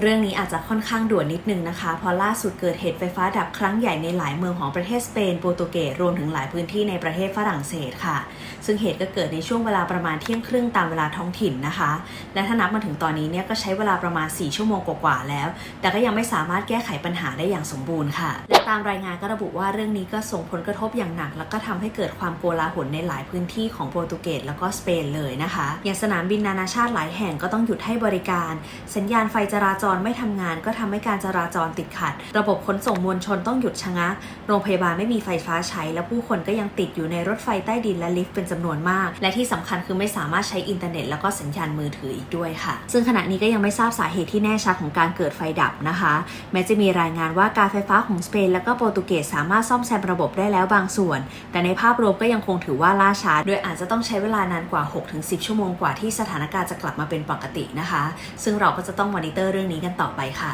เรื่องนี้อาจจะค่อนข้างด่วนนิดนึงนะคะ เพราะล่าสุดเกิดเหตุไฟฟ้าดับครั้งใหญ่ในหลายเมืองของประเทศสเปนโปรตุเกสรวมถึงหลายพื้นที่ในประเทศฝรั่งเศสค่ะ ซึ่งเหตุก็เกิดในช่วงเวลาประมาณเที่ยงครึ่งตามเวลาท้องถิ่นนะคะ และถ้านับมาถึงตอนนี้เนี่ยก็ใช้เวลาประมาณ 4 ชั่วโมงกว่าๆแล้ว แต่ก็ยังไม่สามารถแก้ไขปัญหาได้อย่างสมบูรณ์ค่ะ และตามรายงานก็ระบุว่าเรื่องนี้ก็ส่งผลกระทบอย่างหนัก แล้วก็ทำให้เกิดความโกลาหลในหลายพื้นที่ของโปรตุเกสแล้วก็สเปนเลยนะคะ อย่างสนามบินนานาชาติหลายแห่งก็ต้องหยุดให้บริการ สัญญาณไฟจราจรไม่ทำงานก็ทำให้การจราจรติดขัด ระบบขนส่งมวลชนต้องหยุดชะงัก โรงพยาบาลไม่มีไฟฟ้าใช้ และผู้คนก็ยังติดอยู่ในรถไฟใต้ดินและลิฟต์เป็นจำนวนมาก และที่สำคัญคือไม่สามารถใช้อินเทอร์เน็ตแล้วก็สัญญาณมือถืออีกด้วยค่ะ ซึ่งขณะนี้ก็ยังไม่ทราบสาเหตุที่แน่ชัดของการเกิดไฟดับนะคะ แม้จะมีรายงานว่าการไฟฟ้าของสเปน และก็โปรตุเกสสามารถซ่อมแซมระบบได้แล้วบางส่วน แต่ในภาพรวมก็ยังคงถือว่าล่าช้าโดยอาจจะต้องใช้เวลานานกว่า 6-10 ชั่วโมงกว่าที่สถานการณ์จะกลับมาเป็นปกตินะคะ ซึ่งเราก็จะต้องมอนิเตอร์เรื่องนี้กันต่อไปค่ะ